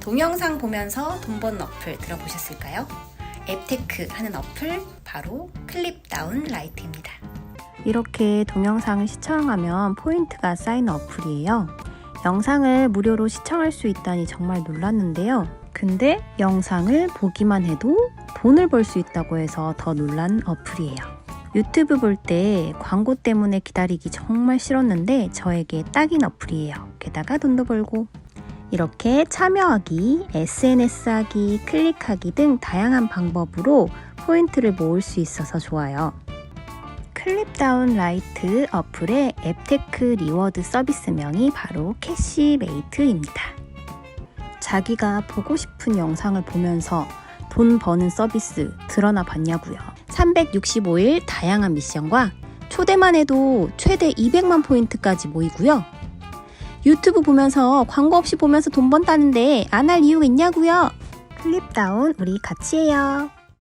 동영상 보면서 돈 버는 어플 들어보셨을까요? 앱테크 하는 어플 바로 클립다운 라이트입니다. 이렇게 동영상을 시청하면 포인트가 쌓이는 어플이에요. 영상을 무료로 시청할 수 있다니 정말 놀랐는데요. 근데 영상을 보기만 해도 돈을 벌 수 있다고 해서 더 놀란 어플이에요. 유튜브 볼 때 광고 때문에 기다리기 정말 싫었는데 저에게 딱인 어플이에요. 게다가 돈도 벌고. 이렇게 참여하기, SNS 하기, 클릭하기 등 다양한 방법으로 포인트를 모을 수 있어서 좋아요. 클립다운 라이트 어플의 앱테크 리워드 서비스명이 바로 캐시메이트입니다. 자기가 보고 싶은 영상을 보면서 돈 버는 서비스 드러나 봤냐고요. 365일 다양한 미션과 초대만 해도 최대 200만 포인트까지 모이고요. 유튜브 보면서 광고 없이 보면서 돈 번다는데 안 할 이유가 있냐고요. 클립다운 우리 같이 해요.